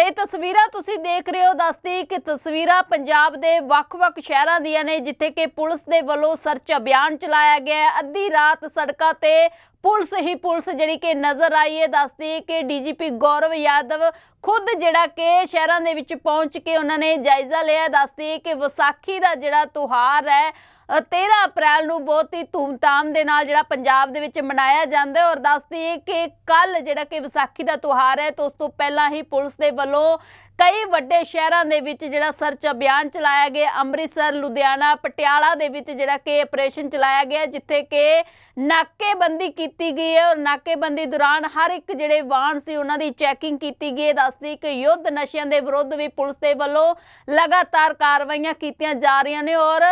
ਤੇ ਇਹ ਤਸਵੀਰਾਂ ਤੁਸੀਂ ਦੇਖ ਰਹੇ ਹੋ ਦੱਸਦੀ ਕਿ ਤਸਵੀਰਾਂ ਪੰਜਾਬ ਦੇ ਵੱਖ-ਵੱਖ ਸ਼ਹਿਰਾਂ ਦੀਆਂ ਨੇ, ਜਿੱਥੇ ਕਿ ਪੁਲਿਸ ਦੇ ਵੱਲੋਂ ਸਰਚ ਅਭਿਆਨ ਚਲਾਇਆ ਗਿਆ ਅੱਧੀ ਰਾਤ ਸੜਕਾਂ ਤੇ ਪੁਲਿਸ ਹੀ ਪੁਲਿਸ ਜਿਹੜੀ ਕਿ ਨਜ਼ਰ ਆਈ ਹੈ ਦੱਸਦੀ ਕਿ ਡੀਜੀਪੀ ਗੌਰਵ ਯਾਦਵ ਖੁਦ ਜਿਹੜਾ ਕਿ ਸ਼ਹਿਰਾਂ ਦੇ ਵਿੱਚ ਪਹੁੰਚ ਕੇ ਉਹਨਾਂ ਨੇ ਜਾਇਜ਼ਾ ਲਿਆ। ਦੱਸਦੀ ਕਿ ਵਿਸਾਖੀ ਦਾ ਜਿਹੜਾ ਤਿਉਹਾਰ ਹੈ ਅ, 13 ਅਪ੍ਰੈਲ ਨੂੰ ਬਹੁਤ ਹੀ ਧੂਮਧਾਮ ਦੇ ਨਾਲ ਜਿਹੜਾ ਪੰਜਾਬ ਦੇ ਵਿੱਚ ਮਨਾਇਆ ਜਾਂਦਾ ਹੈ ਔਰ ਦੱਸਦੀ ਹੈ ਕਿ ਕੱਲ ਜਿਹੜਾ ਕਿ ਵਿਸਾਖੀ ਦਾ ਤਿਉਹਾਰ ਹੈ ਤਾਂ ਉਸ ਤੋਂ ਪਹਿਲਾਂ ਹੀ ਪੁਲਿਸ ਦੇ ਵੱਲੋਂ ਕਈ ਵੱਡੇ ਸ਼ਹਿਰਾਂ ਦੇ ਵਿੱਚ ਜਿਹੜਾ ਸਰਚ ਅਭਿਆਨ ਚਲਾਇਆ ਗਿਆ, ਅੰਮ੍ਰਿਤਸਰ, ਲੁਧਿਆਣਾ, ਪਟਿਆਲਾ ਦੇ ਵਿੱਚ ਜਿਹੜਾ ਕਿ ਆਪਰੇਸ਼ਨ ਚਲਾਇਆ ਗਿਆ, ਜਿੱਥੇ ਕਿ ਨਾਕੇਬੰਦੀ ਕੀਤੀ ਗਈ ਹੈ। ਔਰ ਨਾਕੇਬੰਦੀ ਦੌਰਾਨ ਹਰ ਇੱਕ ਜਿਹੜੇ ਵਾਹਨ ਸੀ, ਉਹਨਾਂ ਦੀ ਚੈਕਿੰਗ ਕੀਤੀ ਗਈ ਹੈ। ਦੱਸਦੀ ਕਿ ਯੁੱਧ ਨਸ਼ਿਆਂ ਦੇ ਵਿਰੁੱਧ ਵੀ ਪੁਲਿਸ ਦੇ ਵੱਲੋਂ ਲਗਾਤਾਰ ਕਾਰਵਾਈਆਂ ਕੀਤੀਆਂ ਜਾ ਰਹੀਆਂ ਨੇ। ਔਰ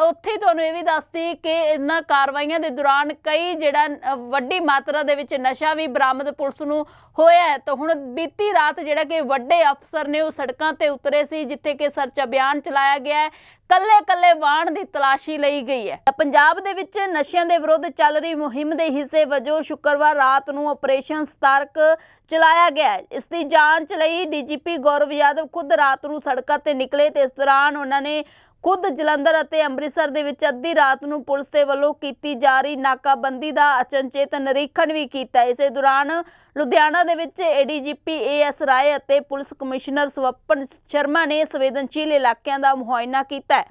ਉੱਥੇ ਤੁਹਾਨੂੰ ਇਹ ਵੀ ਦੱਸਦੀ ਕਿ ਇਹਨਾਂ ਕਾਰਵਾਈਆਂ ਦੇ ਦੌਰਾਨ ਕਈ ਜਿਹੜਾ ਵੱਡੀ ਮਾਤਰਾ ਦੇ ਵਿੱਚ ਨਸ਼ਾ ਵੀ ਬਰਾਮਦ ਪੁਲਿਸ ਨੂੰ ਹੋਇਆ ਤਾਂ ਹੁਣ ਬੀਤੀ ਰਾਤ ਜਿਹੜਾ ਕਿ ਵੱਡੇ ਅਫਸਰ ਨੇ ਉਹ ਸੜਕਾਂ ਤੇ ਉਤਰੇ ਸੀ, ਜਿੱਥੇ ਕਿ ਸਰਚ ਅਭਿਆਨ ਚਲਾਇਆ ਗਿਆ ਹੈ। ਕੱਲੇ ਕੱਲੇ ਵਾਹਨ ਦੀ ਤਲਾਸ਼ੀ ਲਈ ਗਈ ਹੈ। ਪੰਜਾਬ ਦੇ ਵਿੱਚ ਨਸ਼ਿਆਂ ਦੇ ਵਿਰੁੱਧ ਚੱਲ ਰਹੀ ਮੁਹਿੰਮ ਦੇ ਹਿੱਸੇ ਵਜੋਂ ਸ਼ੁੱਕਰਵਾਰ ਰਾਤ ਨੂੰ ਆਪਰੇਸ਼ਨ ਸਤਰਕ ਚਲਾਇਆ ਗਿਆ ਇਸ ਦੀ ਜਾਂਚ ਲਈ ਡੀਜੀਪੀ ਗੌਰਵ ਯਾਦਵ ਖੁਦ ਰਾਤ ਨੂੰ ਸੜਕਾਂ ਤੇ ਨਿਕਲੇ ਤੇ ਇਸ ਦੌਰਾਨ ਉਹਨਾਂ ਨੇ ਖੁਦ ਜਲੰਧਰ ਅਤੇ ਅੰਮ੍ਰਿਤਸਰ ਦੇ ਵਿੱਚ ਅੱਧੀ ਰਾਤ ਨੂੰ ਪੁਲਿਸ ਦੇ ਵੱਲੋਂ ਕੀਤੀ ਜਾ ਰਹੀ ਨਾਕਾਬੰਦੀ ਦਾ ਅਚਨਚੇਤ ਨਿਰੀਖਣ ਵੀ ਕੀਤਾ। ਇਸੇ ਦੌਰਾਨ ਲੁਧਿਆਣਾ ਦੇ ਵਿੱਚ ਏਡੀਜੀਪੀ ਏਐਸ ਰਾਏ ਅਤੇ ਪੁਲਿਸ ਕਮਿਸ਼ਨਰ ਸਵਪਨ ਸ਼ਰਮਾ ਨੇ ਸੰਵੇਦਨਸ਼ੀਲ ਇਲਾਕਿਆਂ ਦਾ ਮੁਆਇਨਾ ਕੀਤਾ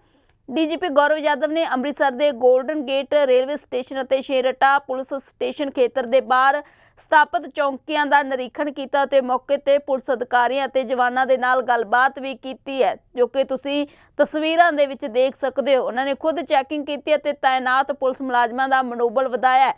ਡੀਜੀਪੀ ਗੌਰਵ ਯਾਦਵ ਨੇ ਅੰਮ੍ਰਿਤਸਰ ਦੇ 골ਡਨ ਗੇਟ ਰੇਲਵੇ ਸਟੇਸ਼ਨ ਅਤੇ ਸ਼ੇਰਟਾ ਪੁਲਿਸ ਸਟੇਸ਼ਨ ਖੇਤਰ ਦੇ ਬਾਹਰ ਸਥਾਪਿਤ ਚੌਂਕੀਆਂ ਦਾ ਨਿਰੀਖਣ ਕੀਤਾ ਤੇ ਮੌਕੇ ਤੇ ਪੁਲਿਸ ਅਧਿਕਾਰੀਆਂ ਅਤੇ ਜਵਾਨਾਂ ਦੇ ਨਾਲ ਗੱਲਬਾਤ ਵੀ ਕੀਤੀ ਹੈ, ਜੋ ਕਿ ਤੁਸੀਂ ਤਸਵੀਰਾਂ ਦੇ ਵਿੱਚ ਦੇਖ ਸਕਦੇ ਹੋ। ਉਹਨਾਂ ਨੇ ਖੁਦ ਚੈਕਿੰਗ ਕੀਤੀ ਅਤੇ ਤਾਇਨਾਤ ਪੁਲਿਸ ਮੁਲਾਜ਼ਮਾਂ ਦਾ ਮਨੋਬਲ ਵਧਾਇਆ ਹੈ।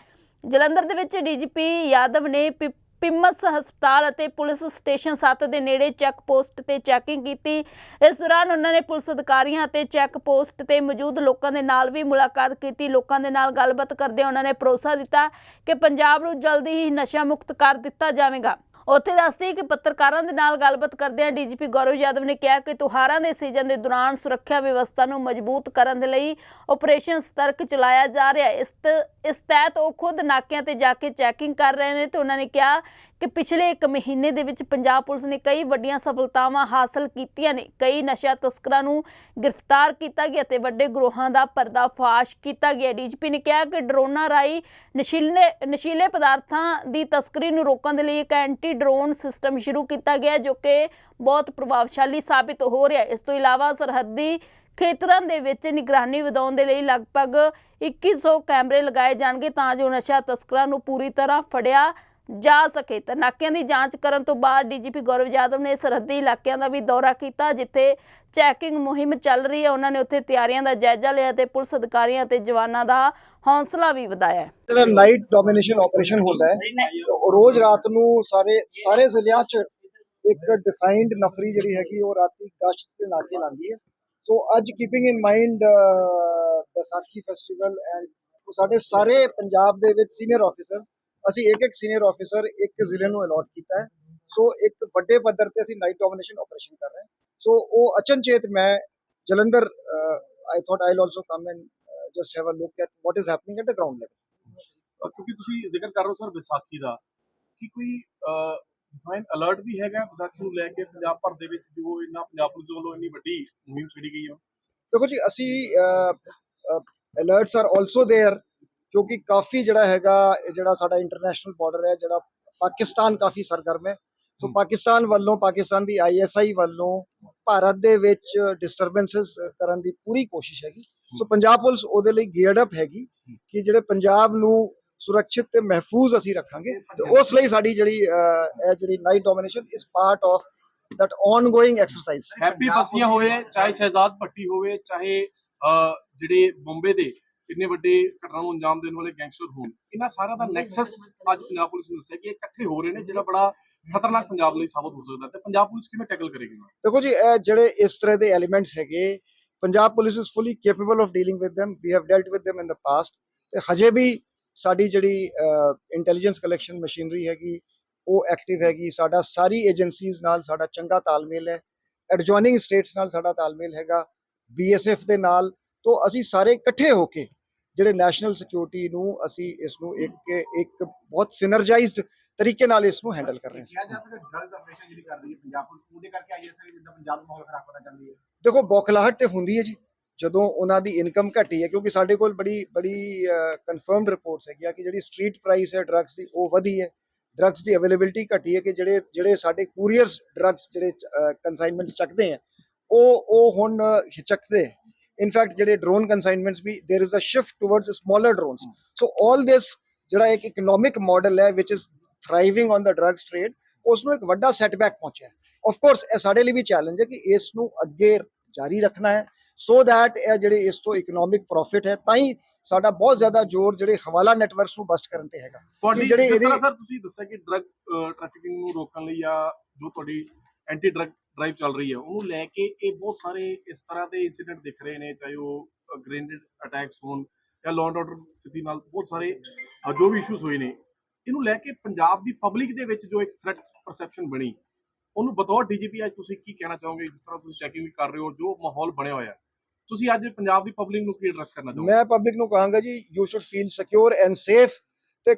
ਜਲੰਧਰ ਦੇ ਵਿੱਚ ਡੀਜੀਪੀ ਯਾਦਵ ਨੇ ਪਿ- ਪਿੰਮਸ ਹਸਪਤਾਲ ਅਤੇ ਪੁਲਿਸ ਸਟੇਸ਼ਨ 7 ਦੇ ਨੇੜੇ ਚੈੱਕ ਪੋਸਟ ਤੇ ਚੈਕਿੰਗ ਕੀਤੀ। ਇਸ ਦੌਰਾਨ ਉਹਨਾਂ ਨੇ ਪੁਲਿਸ ਅਧਿਕਾਰੀਆਂ ਅਤੇ ਚੈੱਕ ਪੋਸਟ ਤੇ ਮੌਜੂਦ ਲੋਕਾਂ ਦੇ ਨਾਲ ਵੀ ਮੁਲਾਕਾਤ ਕੀਤੀ। ਲੋਕਾਂ ਦੇ ਨਾਲ ਗੱਲਬਾਤ ਕਰਦੇ ਉਹਨਾਂ ਨੇ ਭਰੋਸਾ ਦਿੱਤਾ ਕਿ ਪੰਜਾਬ ਨੂੰ ਜਲਦੀ ਹੀ ਨਸ਼ਾ ਮੁਕਤ ਕਰ ਦਿੱਤਾ ਜਾਵੇਗਾ। ਉੱਥੇ ਦੱਸਦੇ ਕਿ ਪੱਤਰਕਾਰਾਂ ਦੇ ਨਾਲ ਗੱਲਬਾਤ ਕਰਦਿਆਂ ਡੀਜੀਪੀ ਗੌਰਵ ਯਾਦਵ ਨੇ ਕਿਹਾ ਕਿ ਤਿਉਹਾਰਾਂ ਦੇ ਸੀਜ਼ਨ ਦੇ ਦੌਰਾਨ ਸੁਰੱਖਿਆ ਵਿਵਸਥਾ ਨੂੰ ਮਜ਼ਬੂਤ ਕਰਨ ਦੇ ਲਈ ਆਪਰੇਸ਼ਨ ਸਤਰਕ ਚਲਾਇਆ ਜਾ ਰਿਹਾ। ਇਸ ਇਸ ਤਹਿਤ ਉਹ ਖੁਦ ਨਾਕਿਆਂ ਤੇ ਜਾ ਕੇ ਚੈਕਿੰਗ ਕਰ ਰਹੇ ਨੇ ਤੇ ਉਹਨਾਂ ਨੇ ਕਿਹਾ ਕਿ ਪਿਛਲੇ 1 ਮਹੀਨੇ ਦੇ ਵਿੱਚ ਪੰਜਾਬ ਪੁਲਿਸ ਨੇ ਕਈ ਵੱਡੀਆਂ ਸਫਲਤਾਵਾਂ ਹਾਸਲ ਕੀਤੀਆਂ ਨੇ। ਕਈ ਨਸ਼ਾ ਤਸਕਰਾਂ ਨੂੰ ਗ੍ਰਿਫਤਾਰ ਕੀਤਾ ਗਿਆ ਤੇ ਵੱਡੇ ਗਰੋਹਾਂ ਦਾ ਪਰਦਾਫਾਸ਼ ਕੀਤਾ ਗਿਆ। ਡੀਜੀਪੀ ਨੇ ਕਿਹਾ ਕਿ ਡਰੋਨਾਂ ਰਾਹੀਂ ਨਸ਼ੀਲੇ ਨਸ਼ੀਲੇ ਪਦਾਰਥਾਂ ਦੀ ਤਸਕਰੀ ਨੂੰ ਰੋਕਣ ਦੇ ਲਈ ਇੱਕ ਐਂਟੀ ਡਰੋਨ ਸਿਸਟਮ ਸ਼ੁਰੂ ਕੀਤਾ ਗਿਆ, ਜੋ ਕਿ ਬਹੁਤ ਪ੍ਰਭਾਵਸ਼ਾਲੀ ਸਾਬਿਤ ਹੋ ਰਿਹਾ ਹੈ। ਇਸ ਤੋਂ ਇਲਾਵਾ ਸਰਹੱਦੀ ਖੇਤਰਾਂ ਦੇ ਵਿੱਚ ਨਿਗਰਾਨੀ ਵਧਾਉਣ ਦੇ ਲਈ ਲਗਭਗ 2100 ਕੈਮਰੇ ਲਗਾਏ ਜਾਣਗੇ ਤਾਂ ਜੋ ਨਸ਼ਾ ਤਸਕਰਾਂ ਨੂੰ ਪੂਰੀ ਤਰ੍ਹਾਂ ਫੜਿਆ ਜਾ ਸਕੇ ਤਾਂ ਦੀ ਜਾਂਚ ਕਰਨ ਤੋਂ ਬਾਅਦ ਡੀਜੀਪੀ ਗੌਰਵ ਯਾਦਵ ਨੇ ਸਰਹੱਦੀ ਇਲਾਕਿਆਂ ਦਾ ਵੀ ਦੌਰਾ ਕੀਤਾ, ਜਿੱਥੇ ਚੈਕਿੰਗ ਮੁਹਿੰਮ ਚੱਲ ਰਹੀ ਹੈ। ਉਹਨਾਂ ਨੇ ਉੱਥੇ ਤਿਆਰੀਆਂ ਦਾ ਜਾਇਜ਼ਾ ਲਿਆ ਤੇ ਪੁਲਿਸ ਅਧਿਕਾਰੀਆਂ ਤੇ ਜਵਾਨਾਂ ਦਾ ਹੌਸਲਾ ਵੀ ਵਧਾਇਆ। ਜਿਹੜਾ ਨਾਈਟ ਡੋਮੀਨੇਸ਼ਨ ਆਪਰੇਸ਼ਨ ਹੁੰਦਾ ਹੈ, ਰੋਜ਼ ਰਾਤ ਨੂੰ ਸਾਰੇ ਸਾਰੇ ਜ਼ਿਲ੍ਹਿਆਂ 'ਚ ਇੱਕ ਡਿਫਾਈਨਡ ਨਫਰੀ ਜਿਹੜੀ ਹੈਗੀ, ਉਹ ਰਾਤੀ ਗਸ਼ਤ ਤੇ ਨਾਕੇ ਲਾਉਂਦੀ ਹੈ। ਸੋ ਅੱਜ keeping in mind Vaisakhi festival and ਸਾਡੇ ਸਾਰੇ ਪੰਜਾਬ ਦੇ ਵਿੱਚ ਸੀਨੀਅਰ ਆਫੀਸਰਸ ਅਸੀਂ ਇੱਕ ਇੱਕ ਸੀਨੀਅਰ ਆਫੀਸਰ ਇੱਕ ਜ਼ਿਲ੍ਹੇ ਨੂੰ ਅਲਾਟ ਕੀਤਾ ਹੈ ਸੋ ਇੱਕ ਵੱਡੇ ਪੱਧਰ ਤੇ ਅਸੀਂ ਨਾਈਟ ਡੋਮੀਨੇਸ਼ਨ ਆਪਰੇਸ਼ਨ ਕਰ ਰਹੇ ਹਾਂ ਸੋ ਉਹ ਅਚਨਚੇਤ ਮੈਂ Jalandhar I thought I'll also come and just have a look at what is happening at the ground level uh ਕਿਉਂਕਿ ਤੁਸੀਂ ਜ਼ਿਕਰ ਕਰ ਰਹੇ ਹੋ ਸਰ ਵਿਸਾਖੀ ਦਾ ਕੀ ਕੋਈ ਡਿਫਾਈਨ ਅਲਰਟ ਵੀ ਹੈਗਾ ਵਿਸਾਖੀ ਨੂੰ ਲੈ ਕੇ ਪੰਜਾਬ ਭਰ ਦੇ ਵਿੱਚ ਜੋ ਇੰਨਾ ਪੰਜਾਬ ਪੁਲਿਸ ਵੱਲੋਂ ਇੰਨੀ ਵੱਡੀ ਮੁਹਿੰਮ ਛੇੜੀ ਗਈ ਹੈ ਦੇਖੋ ਜੀ ਅਸੀਂ ਅਲਰਟਸ ਆਰ ਆਲਸੋ देयर ਕਿਉਂਕਿ ਕਾਫੀ ਜਿਹੜਾ ਹੈਗਾ ਇਹ ਜਿਹੜਾ ਸਾਡਾ ਇੰਟਰਨੈਸ਼ਨਲ ਬਾਰਡਰ ਹੈ ਜਿਹੜਾ ਪਾਕਿਸਤਾਨ ਕਾਫੀ ਸਰਗਰਮ ਹੈ। ਸੋ। ਪਾਕਿਸਤਾਨ ਵੱਲੋਂ ਪਾਕਿਸਤਾਨ ਦੀ ਆਈਐਸਆਈ ਵੱਲੋਂ ਭਾਰਤ ਦੇ ਵਿੱਚ ਡਿਸਟਰਬੈਂਸਸ ਕਰਨ ਦੀ ਪੂਰੀ ਕੋਸ਼ਿਸ਼ ਹੈਗੀ। ਸੋ ਪੰਜਾਬ ਪੁਲਿਸ ਉਹਦੇ ਲਈ ਗੀਅਰਡ ਅਪ ਹੈਗੀ ਕਿ ਜਿਹੜੇ ਪੰਜਾਬ ਨੂੰ ਸੁਰੱਖਿਅਤ ਤੇ ਮਹਿਫੂਜ਼ ਅਸੀਂ ਰੱਖਾਂਗੇ ਤੇ ਉਸ ਲਈ ਸਾਡੀ ਜਿਹੜੀ ਇਹ ਜਿਹੜੀ night domination is part of that ongoing exercise happy ਫਸੀਆਂ ਹੋਏ ਚਾਹੇ ਸ਼ਹਿਜ਼ਾਦ ਪੱਟੀ ਹੋਵੇ ਚਾਹੇ ਜਿਹੜੇ ਬੰਬੇ ਦੇ ਇੰਨੇ ਵੱਡੇ ਘਟਨਾ ਨੂੰ ਅੰਜਾਮ ਦੇਣ ਵਾਲੇ ਗੈਂਗਸਟਰ ਹੋਣ, ਇਹਨਾਂ ਸਾਰਿਆਂ ਦਾ ਨੈਕਸਸ ਅੱਜ ਪੰਜਾਬ ਪੁਲਿਸ ਨੇ ਦੱਸਿਆ ਕਿ ਇਹ ਇਕੱਠੇ ਹੋ ਰਹੇ ਨੇ, ਜਿਹੜਾ ਬੜਾ ਖਤਰਨਾਕ ਪੰਜਾਬ ਲਈ ਸਾਬਤ ਹੋ ਸਕਦਾ ਤੇ ਪੰਜਾਬ ਪੁਲਿਸ ਕਿਵੇਂ ਟੈਕਲ ਕਰੇਗੀ ਦੇਖੋ ਜੀ, ਇਹ ਜਿਹੜੇ ਇਸ ਤਰ੍ਹਾਂ ਦੇ ਐਲੀਮੈਂਟਸ ਹੈਗੇ, Punjab police is fully capable of dealing with them. We have dealt with them in the past ਤੇ ਹਜੇ ਵੀ ਸਾਡੀ ਜਿਹੜੀ ਇੰਟੈਲੀਜੈਂਸ ਕਲੈਕਸ਼ਨ ਮਸ਼ੀਨਰੀ ਹੈਗੀ, ਉਹ ਐਕਟਿਵ ਹੈਗੀ। ਸਾਡਾ ਸਾਰੀ ਏਜੰਸੀਜ਼ ਨਾਲ ਸਾਡਾ ਚੰਗਾ ਤਾਲਮੇਲ ਹੈ। ਐਡਜੋਇਨਿੰਗ ਸਟੇਟਸ ਨਾਲ ਸਾਡਾ ਤਾਲਮੇਲ ਹੈਗਾ। ਬੀਐਸਐਫ ਦੇ ਨਾਲ। ਤੋਂ ਅਸੀਂ ਸਾਰੇ ਇਕੱਠੇ ਹੋ ਕੇ ਜਿਹੜੇ ਨੈਸ਼ਨਲ ਸਿਕਿਉਰਿਟੀ ਨੂੰ ਅਸੀਂ ਇਸ ਨੂੰ ਇੱਕ ਇੱਕ ਬਹੁਤ ਸਿਨਰਜਾਈਜ਼ਡ ਤਰੀਕੇ ਨਾਲ ਇਸ ਨੂੰ ਹੈਂਡਲ ਕਰ ਰਹੇ ਹਾਂ। ਕਿਹਾ ਜਾ ਸਕਦਾ ਡਰੱਗਸ ਆਪਰੇਸ਼ਨ ਜਿਹੜੀ ਕਰ ਰਹੀ ਹੈ ਪੰਜਾਬ ਪੁਲਿਸ ਉਹਦੇ ਕਰਕੇ ਆਈਐਸਆਈ ਜਿੱਦਾਂ ਪੰਜਾਬ ਦਾ ਮਾਹੌਲ ਖਰਾਬ ਕਰਨਾ ਚਾਹੁੰਦੀ ਹੈ। ਦੇਖੋ ਬੌਖਲਾਹਟ ਤੇ ਹੁੰਦੀ ਹੈ ਜੀ ਜਦੋਂ ਉਹਨਾਂ ਦੀ ਇਨਕਮ ਘਟੀ ਹੈ ਕਿਉਂਕਿ ਸਾਡੇ ਕੋਲ ਬੜੀ ਬੜੀ ਕਨਫਰਮਡ ਰਿਪੋਰਟਸ ਹੈਗੀਆਂ ਕਿ ਜਿਹੜੀ ਸਟਰੀਟ ਪ੍ਰਾਈਸ ਹੈ ਡਰੱਗਸ ਦੀ ਉਹ ਵਧੀ ਹੈ। ਡਰੱਗਸ ਦੀ ਅਵੇਲੇਬਿਲਿਟੀ ਘਟੀ ਹੈ ਕਿ ਜਿਹੜੇ ਜਿਹੜੇ ਸਾਡੇ ਕੂਰੀਅਰਸ ਡਰੱਗਸ ਜਿਹੜੇ ਕਨਸਾਈਨਮੈਂਟ ਚੱਕਦੇ ਆ ਉਹ ਉਹ ਹੁਣ ਹਿਚਕਦੇ in fact ਜਿਹੜੇ drone consignments we there is a shift towards smaller drones. So all this ਜਿਹੜਾ ਇੱਕ ਇਕਨੋਮਿਕ ਮਾਡਲ ਹੈ which is thriving on the drugs trade ਉਸ ਨੂੰ ਇੱਕ ਵੱਡਾ ਸੈਟਬੈਕ ਪਹੁੰਚਿਆ ਆਫ ਕੋਰਸ ਇਹ ਸਾਡੇ ਲਈ ਵੀ ਚੈਲੰਜ ਹੈ ਕਿ ਇਸ ਨੂੰ ਅੱਗੇ ਜਾਰੀ ਰੱਖਣਾ ਹੈ। ਸੋ ਥੈਟ ਇਹ ਜਿਹੜੇ ਇਸ ਤੋਂ ਇਕਨੋਮਿਕ ਪ੍ਰੋਫਿਟ ਹੈ ਤਾਂ ਹੀ ਸਾਡਾ ਬਹੁਤ ਜ਼ਿਆਦਾ ਜ਼ੋਰ ਜਿਹੜੇ ਹਵਾਲਾ ਨੈਟਵਰਕਸ ਨੂੰ ਬਸਟ ਕਰਨ ਤੇ ਹੈਗਾ। ਜਿਹੜੇ ਇਹਦੇ ਸਰ ਤੁਸੀਂ ਦੱਸਿਆ ਕਿ ਡਰਗ ਟ੍ਰੈਫਿਕਿੰਗ ਨੂੰ ਰੋਕਣ ਲਈ ਆ ਜੋ ਤੁਹਾਡੀ ਐਂਟੀ ਡਰਗ ਡਰਾਈਵ ਚੱਲ ਰਹੀ ਹੈ। ਉਹਨੂੰ ਲੈ ਕੇ ਇਹ ਬਹੁਤ ਸਾਰੇ ਇਸ ਤਰ੍ਹਾਂ ਦੇ ਇਨਸੀਡੈਂਟ ਦਿਖ ਰਹੇ ਨੇ, ਚਾਹੇ ਉਹ ਗ੍ਰੇਨੇਡ ਅਟੈਕਸ ਹੋਣ ਜਾਂ ਲਾਅ ਐਂਡ ਆਰਡਰ ਸਥਿਤੀ ਨਾਲ ਬਹੁਤ ਸਾਰੇ ਜੋ ਵੀ ਇਸ਼ੂਜ਼ ਹੋਏ ਨੇ, ਇਹਨੂੰ ਲੈ ਕੇ ਪੰਜਾਬ ਦੀ ਪਬਲਿਕ ਦੇ ਵਿੱਚ ਜੋ ਇੱਕ ਥ੍ਰੈਟ ਪਰਸੈਪਸ਼ਨ ਬਣੀ, ਉਹਨੂੰ ਬਤੌਰ ਡੀਜੀਪੀ ਅੱਜ ਤੁਸੀਂ ਕੀ ਕਹਿਣਾ ਚਾਹੋਗੇ? ਜਿਸ ਤਰ੍ਹਾਂ ਤੁਸੀਂ ਚੈਕਿੰਗ ਵੀ ਕਰ ਰਹੇ ਹੋ, ਜੋ ਮਾਹੌਲ ਬਣਿਆ ਹੋਇਆ ਤੁਸੀਂ ਅੱਜ ਪੰਜਾਬ ਦੀ ਪਬਲਿਕ ਨੂੰ ਕੀ ਐਡਰੈਸ ਕਰਨਾ ਚਾਹੋਗੇ? ਮੈਂ ਪਬਲਿਕ ਨੂੰ ਕਹਾਂਗਾ ਜੀ you should feel secure and safe ਤੇ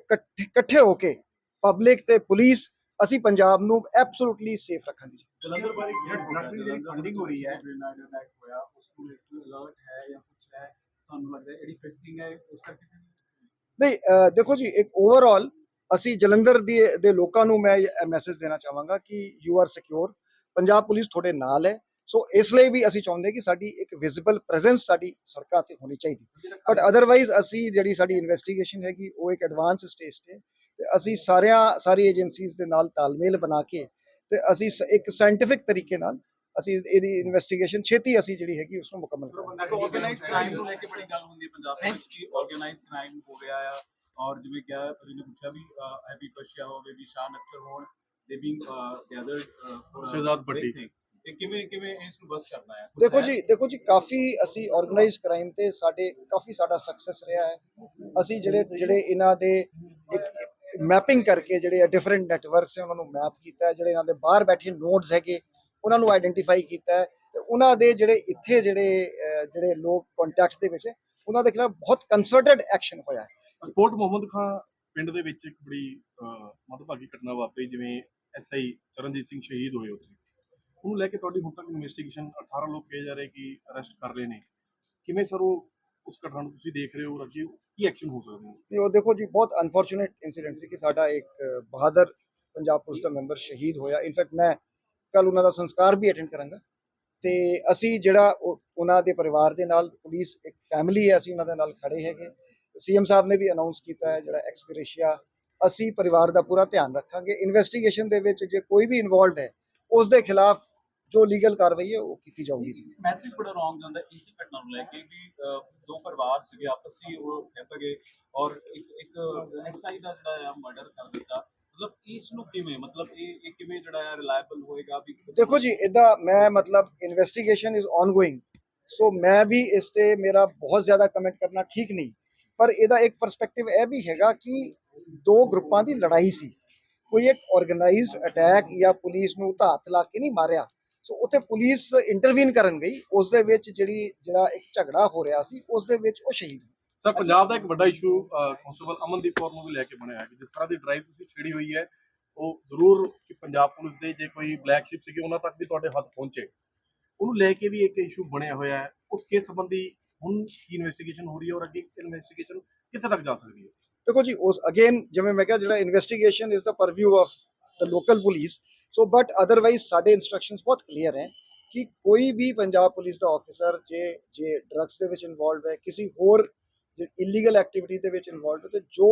ਇਕੱਠੇ ਹੋ ਕੇ ਪਬਲਿਕ ਤੇ ਪੁਲਿਸ ਅਸੀਂ ਪੰਜਾਬ ਨੂੰ ਐਬਸੋਲੂਟਲੀ ਸੇਫ ਰੱਖਾਂਗੇ ਜੀ। ਜਲੰਧਰ ਬਾਰੇ ਡਰੱਗਸ ਦੀ ਜਿਹੜੀ ਫੰਡਿੰਗ ਹੋ ਰਹੀ ਹੈ ਗ੍ਰੇਨਾਈਡ ਅਟੈਕ ਹੋਇਆ ਉਸ ਨੂੰ ਇੱਕ ਅਲਰਟ ਹੈ ਜਾਂ ਕੁਝ ਹੈ ਤੁਹਾਨੂੰ ਲੱਗਦਾ ਹੈ ਜਿਹੜੀ ਫਿਸਕਿੰਗ ਹੈ ਉਸ ਕਰਕੇ? ਨਹੀਂ ਅਹ ਦੇਖੋ ਜੀ ਇੱਕ ਓਵਰਆਲ ਅਸੀਂ ਜਲੰਧਰ ਦੀ ਦੇ ਲੋਕਾਂ ਨੂੰ ਮੈਂ ਇਹ ਮੈਸੇਜ ਦੇਣਾ ਚਾਹਾਂਗਾ ਕਿ you are secure Punjab police ਤੁਹਾਡੇ ਨਾਲ ਹੈ ਸੋ ਇਸ ਲਈ ਵੀ ਅਸੀਂ ਚਾਹੁੰਦੇ ਕਿ ਸਾਡੀ ਇੱਕ ਵਿਜ਼ੀਬਲ ਪ੍ਰੈਜ਼ੈਂਸ ਸਾਡੀ ਸੜਕਾਂ ਤੇ ਹੋਣੀ ਚਾਹੀਦੀ। ਬਟ ਅਦਰਵਾਈਜ਼ ਅਸੀਂ ਜਿਹੜੀ ਸਾਡੀ ਇਨਵੈਸਟੀਗੇਸ਼ਨ ਹੈਗੀ ਉਹ ਇੱਕ ਐਡਵਾਂਸ ਸਟੇਜ ਤੇ ਤੇ ਅਸੀਂ ਸਾਰਿਆਂ ਸਾਰੀ ਏਜੰਸੀਜ਼ ਦੇ ਨਾਲ ਤਾਲਮੇਲ ਬਣਾ ਕੇ ਤੇ ਅਸੀਂ ਇੱਕ ਸਾਇੰਟਿਫਿਕ ਤਰੀਕੇ ਨਾਲ ਅਸੀਂ ਇਹਦੀ ਇਨਵੈਸਟੀਗੇਸ਼ਨ ਛੇਤੀ ਅਸੀਂ ਜਿਹੜੀ ਹੈਗੀ ਉਸ ਨੂੰ ਮੁਕੰਮਲ ਕਰਾਂਗੇ ਆਰਗੇਨਾਈਜ਼ ਕ੍ਰਾਈਮ ਨੂੰ ਲੈ ਕੇ ਬੜੀ ਗੱਲ ਹੁੰਦੀ ਹੈ ਪੰਜਾਬ ਵਿੱਚ ਕਿ ਆਰਗੇਨਾਈਜ਼ ਕ੍ਰਾਈਮ ਹੋ ਰਿਹਾ ਆ ਔਰ ਜਿਵੇਂ ਕਿਹਾ ਤੁਸੀਂ ਨੇ ਪੁੱਛਿਆ ਵੀ ਹੈਪੀ ਕਸ਼ਿਆ ਹੋਵੇ ਵੀ ਸ਼ਾਨ ਅਖਤਰ ਹੋਣ ਦੇ ਬੀਂਗ ਗੈਦਰਡ ਸ਼ਹਿਜ਼ਾਦ ਭੱਟੀ। ਇਹ ਕਿਵੇਂ ਕਿਵੇਂ ਇਸ ਨੂੰ ਬਸ ਕਰਨਾ ਹੈ ਦੇਖੋ? ਜੀ ਦੇਖੋ ਜੀ ਕਾਫੀ ਅਸੀਂ ਆਰਗੇਨਾਈਜ਼ ਕ੍ਰਾਈਮ ਤੇ ਸਾਡੇ ਕਾਫੀ ਸਾਡਾ ਸਕਸੈਸ ਰਿਹਾ ਹੈ ਅਸੀਂ ਜਿਹੜੇ ਜਿਹੜੇ ਇਹਨਾਂ ਦੇ ਮੈਪਿੰਗ ਕਰਕੇ ਜਿਹੜੇ ਡਿਫਰੈਂਟ ਨੈਟਵਰਕਸ ਹੈ ਉਹਨਾਂ ਨੂੰ ਮੈਪ ਕੀਤਾ ਹੈ ਜਿਹੜੇ ਇਹਨਾਂ ਦੇ ਬਾਹਰ ਬੈਠੇ ਨੋਡਸ ਹੈਗੇ ਉਹਨਾਂ ਨੂੰ ਆਈਡੈਂਟੀਫਾਈ ਕੀਤਾ ਹੈ ਤੇ ਉਹਨਾਂ ਦੇ ਜਿਹੜੇ ਇੱਥੇ ਜਿਹੜੇ ਅਹ, ਜਿਹੜੇ ਲੋਕ ਕੰਟੈਕਟ ਦੇ ਵਿੱਚ ਹੈ, ਉਹਨਾਂ ਦੇ ਖਿਲਾਫ ਬਹੁਤ ਕੰਸਰਟਡ ਐਕਸ਼ਨ ਹੋਇਆ ਹੈ। ਕੋਟ ਮੁਹੰਮਦ ਖਾਂ ਪਿੰਡ ਦੇ ਵਿੱਚ ਇੱਕ ਬੜੀ ਅਹ, ਮੰਦਭਾਗੀ ਘਟਨਾ ਵਾਪਰੀ ਜਿਵੇਂ ਐਸਆਈ ਚਰਨਜੀਤ ਸਿੰਘ ਸ਼ਹੀਦ ਹੋਏ ਉੱਥੇ। ਉਹਨੂੰ ਲੈ ਕੇ ਤੁਹਾਡੀ ਹੁਣ ਤੱਕ ਇਨਵੈਸਟੀਗੇਸ਼ਨ 18 ਲੋਕ ਕਹੇ ਜਾ ਰਹੇ ਕਿ ਅਰੈਸਟ ਕਰ ਲਏ ਨੇ। ਕਿਵੇਂ ਸਰ ਉਹ ਉਸ ਘਟਨਾ ਨੂੰ ਤੁਸੀਂ ਦੇਖ ਰਹੇ ਹੋ ਔਰ ਕੀ ਐਕਸ਼ਨ ਹੋ ਸਕਦੇ ਨੇ ਤੇ ਦੇਖੋ ਜੀ, ਬਹੁਤ ਅਨਫੋਰਚੂਨੇਟ ਇਨਸੀਡੈਂਟ ਸੀ ਕਿ ਸਾਡਾ ਇੱਕ ਬਹਾਦਰ ਪੰਜਾਬ ਪੁਲਿਸ ਦਾ ਮੈਂਬਰ ਸ਼ਹੀਦ ਹੋਇਆ। ਇਨਫੈਕਟ ਮੈਂ ਕੱਲ ਉਹਨਾਂ ਦਾ ਸੰਸਕਾਰ ਵੀ ਅਟੈਂਡ ਕਰਾਂਗਾ। ਤੇ ਅਸੀਂ ਜਿਹੜਾ ਉਹ- ਉਹਨਾਂ ਦੇ ਪਰਿਵਾਰ ਦੇ ਨਾਲ ਪੁਲਿਸ ਇੱਕ ਫੈਮਿਲੀ ਹੈ, ਅਸੀਂ ਉਹਨਾਂ ਦੇ ਨਾਲ ਖੜੇ ਹੈਗੇ। ਸੀਐਮ ਸਾਹਿਬ ਨੇ ਵੀ ਅਨਾਉਂਸ ਕੀਤਾ ਹੈ, ਜਿਹੜਾ ਐਕਸ ਅਸੀਂ ਪਰਿਵਾਰ ਦਾ ਪੂਰਾ ਧਿਆਨ ਰੱਖਾਂਗੇ। ਇਨਵੈਸਟੀਗੇਸ਼ਨ ਦੇ ਵਿੱਚ ਜੇ ਕੋਈ ਵੀ ਇਨਵੋਲਡ ਹੈ, ਉਸ ਦੇ ਖਿਲਾਫ ਜੋ ਲੀਗਲ ਕਾਰਵਾਈ ਹੈ ਉਹ ਕੀਤੀ ਜਾਊਗੀ। ਮੈਸੇਜ ਬੜਾ ਰੋਂਗ ਜਾਂਦਾ ਇਸੇ ਘਟਨਾ ਨੂੰ ਲੈ ਕੇ ਕਿ ਦੋ ਪਰਿਵਾਰ ਸੀਗੇ ਆਪਸੀ ਉਹ ਖਿੱਪ ਗਏ ਔਰ ਇੱਕ ਇੱਕ ਐਸਆਈ ਦਾ ਜਿਹੜਾ ਆ ਮਰਡਰ ਕਰ ਦਿੱਤਾ। ਮਤਲਬ ਇਸ ਨੂੰ ਕਿਵੇਂ ਮਤਲਬ ਇਹ ਇਹ ਕਿਵੇਂ ਜਿਹੜਾ ਆ ਰਿਲਾਇਬਲ ਹੋਏਗਾ ਵੀ ਦੇਖੋ ਜੀ ਇਦਾਂ ਮੈਂ ਮਤਲਬ ਇਨਵੈਸਟੀਗੇਸ਼ਨ ਇਜ਼ ਆਨਗੋਇੰਗ ਸੋ ਮੈਂ ਵੀ ਇਸ ਤੇ ਮੇਰਾ ਬਹੁਤ ਜ਼ਿਆਦਾ ਕਮੈਂਟ ਕਰਨਾ ਠੀਕ ਨਹੀਂ। ਪਰ ਇਹਦਾ ਇੱਕ ਪਰਸਪੈਕਟਿਵ ਇਹ ਵੀ ਹੈਗਾ ਕਿ ਦੋ ਗਰੁੱਪਾਂ ਦੀ ਲੜਾਈ ਸੀ। ਕੋਈ ਇੱਕ ਆਰਗੇਨਾਈਜ਼ਡ ਅਟੈਕ ਜਾਂ ਪੁਲਿਸ ਨੂੰ ਤਾਂ ਹੱਥ ਲਾ ਕੇ ਨਹੀਂ ਮਾਰਿਆ ਸੋ ਉੱਥੇ ਪੁਲਿਸ ਇੰਟਰਵੀਨ ਕਰਨ ਗਈ ਉਸ ਦੇ ਵਿੱਚ ਜਿਹੜੀ ਜਿਹੜਾ ਇੱਕ ਝਗੜਾ ਹੋ ਰਿਹਾ ਸੀ ਉਸ ਦੇ ਵਿੱਚ ਉਹ ਸ਼ਹੀਦ। ਸਰ ਪੰਜਾਬ ਦਾ ਇੱਕ ਵੱਡਾ ਇਸ਼ੂ ਕਾਂਸਟੇਬਲ ਅਮਨਦੀਪ ਕੌਰ ਨੂੰ ਵੀ ਲੈ ਕੇ ਬਣਿਆ ਹੈ ਕਿ ਜਿਸ ਤਰ੍ਹਾਂ ਦੀ ਡਰਾਈਵ ਤੁਸੀਂ ਛੇੜੀ ਹੋਈ ਹੈ ਉਹ ਜ਼ਰੂਰ ਕਿ ਪੰਜਾਬ ਪੁਲਿਸ ਦੇ ਜੇ ਕੋਈ ਬਲੈਕ ਸ਼ਿਪ ਸੀਗੇ ਉਹਨਾਂ ਤੱਕ ਵੀ ਤੁਹਾਡੇ ਹੱਥ ਪਹੁੰਚੇ। ਉਹਨੂੰ ਲੈ ਕੇ ਵੀ ਇੱਕ ਇਸ਼ੂ ਬਣਿਆ ਹੋਇਆ ਹੈ। ਉਸ ਕੇਸ ਸੰਬੰਧੀ ਹੁਣ ਕੀ ਇਨਵੈਸਟੀਗੇਸ਼ਨ ਹੋ ਰਹੀ ਹੈ ਔਰ ਅੱਗੇ ਇਨਵੈਸਟੀਗੇਸ਼ਨ ਕਿੱਥੇ ਤੱਕ ਜਾ ਸਕਦੀ ਹੈ? ਦੇਖੋ ਜੀ ਉਸ ਅਗੇਨ ਜਿਵੇਂ ਮੈਂ ਕਿਹਾ ਜਿਹੜਾ investigation is the purview of the local police so but otherwise ਸਾਡੇ ਇਨਸਟਰਕਸ਼ਨਸ ਬਹੁਤ ਕਲੀਅਰ ਹੈ ਕਿ ਕੋਈ ਵੀ ਪੰਜਾਬ ਪੁਲਿਸ ਦਾ ਆਫੀਸਰ ਜੇ ਜੇ ਡਰੱਗਸ ਦੇ ਵਿੱਚ ਇਨਵੋਲਵ ਹੈ ਕਿਸੇ ਹੋਰ ਇਲੀਗਲ ਐਕਟੀਵਿਟੀ ਦੇ ਵਿੱਚ ਇਨਵੋਲਵ ਹੈ ਤੇ ਜੋ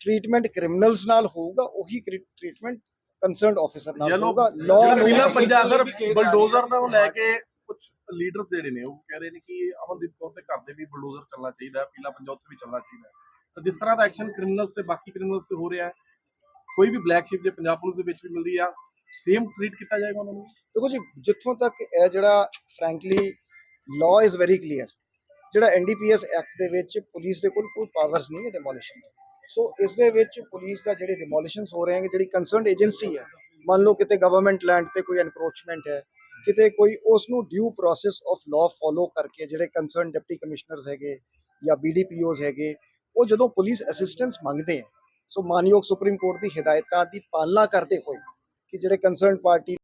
ਟ੍ਰੀਟਮੈਂਟ ਕ੍ਰਿਮੀਨਲਸ ਨਾਲ ਹੋਊਗਾ ਉਹੀ ਟ੍ਰੀਟਮੈਂਟ ਕੰਸਰਨਡ ਆਫੀਸਰ ਨਾਲ ਹੋਊਗਾ ਲਾਅ ਨੂੰ ਪੰਜਾਬ ਸਰ ਬਲਡੋਜ਼ਰ। ਨੂੰ ਲੈ ਕੇ ਕੁਝ ਲੀਡਰਸ ਜਿਹੜੇ ਨੇ ਉਹ ਕਹਿ ਰਹੇ ਨੇ ਕਿ ਅਮਨਦੀਪ ਕੌਰ ਦੇ ਘਰ ਦੇ ਵੀ ਬਲਡੋਜ਼ਰ ਚੱਲਣਾ ਚਾਹੀਦਾ ਪੀਲਾ ਪੰਜਾਬ ਉੱਥੇ ਵੀ ਚੱਲਣਾ ਚਾਹੀਦਾ ਤਾਂ ਜਿਸ ਤਰ੍ਹਾਂ ਦਾ ਐਕਸ਼ਨ ਕ੍ਰਿਮੀਨਲਸ ਤੇ ਬਾਕੀ ਕ੍ਰਿਮੀਨਲਸ ਤੇ ਹੋ ਰਿਹਾ ਹੈ ਕੋਈ ਵੀ ਬਲੈਕ ਸ਼ਿਪ ਜੇ ਪੰਜਾਬ ਪੁਲਿਸ ਦੇ ਵਿੱਚ ਵੀ ਮਿਲਦੀ ਆ ਸੇਮ ਟ੍ਰੀਟ ਕੀਤਾ ਜਾਏਗਾ ਉਹਨਾਂ ਨੂੰ। ਦੇਖੋ ਜੀ, ਜਿੱਥੋਂ ਤੱਕ ਇਹ ਜਿਹੜਾ frankly law is very clear ਜਿਹੜਾ ਐਨਡੀਪੀਐਸ ਐਕਟ ਦੇ ਵਿੱਚ ਪੁਲਿਸ ਦੇ ਕੋਲ ਕੋਈ ਪਾਵਰਸ ਨਹੀਂ ਹੈ ਡਿਮੋਲੀਸ਼ਨ ਦੀ। ਸੋ ਇਸ ਦੇ ਵਿੱਚ ਪੁਲਿਸ ਦਾ ਜਿਹੜੇ ਡਿਮੋਲੀਸ਼ਨਸ ਹੋ ਰਹੇ ਹਨ ਜਿਹੜੀ ਕੰਸਰਨਡ ਏਜੰਸੀ ਹੈ, ਮੰਨ ਲਓ ਕਿਤੇ ਗਵਰਨਮੈਂਟ ਲੈਂਡ ਤੇ ਕੋਈ ਐਨਕਰੋਚਮੈਂਟ ਹੈ, ਕਿਤੇ ਕੋਈ ਉਸ ਨੂੰ due process of law follow ਕਰਕੇ ਜਿਹੜੇ ਕੰਸਰਨ ਡਿਪਟੀ ਕਮਿਸ਼ਨਰਸ ਹੈਗੇ ਜਾਂ ਬੀਡੀਪੀਓਜ਼ ਹੈਗੇ, ਉਹ ਜਦੋਂ ਪੁਲਿਸ ਅਸਿਸਟੈਂਸ ਮੰਗਦੇ ਆ ਸੋ ਮਾਨਯੋਗ ਸੁਪਰੀਮ ਕੋਰਟ ਦੀ ਹਦਾਇਤਾਂ ਦੀ ਪਾਲਣਾ ਕਰਦੇ ਹੋਏ ਕਿ ਜਿਹੜੇ ਕੰਸਰਨ ਪਾਰਟੀ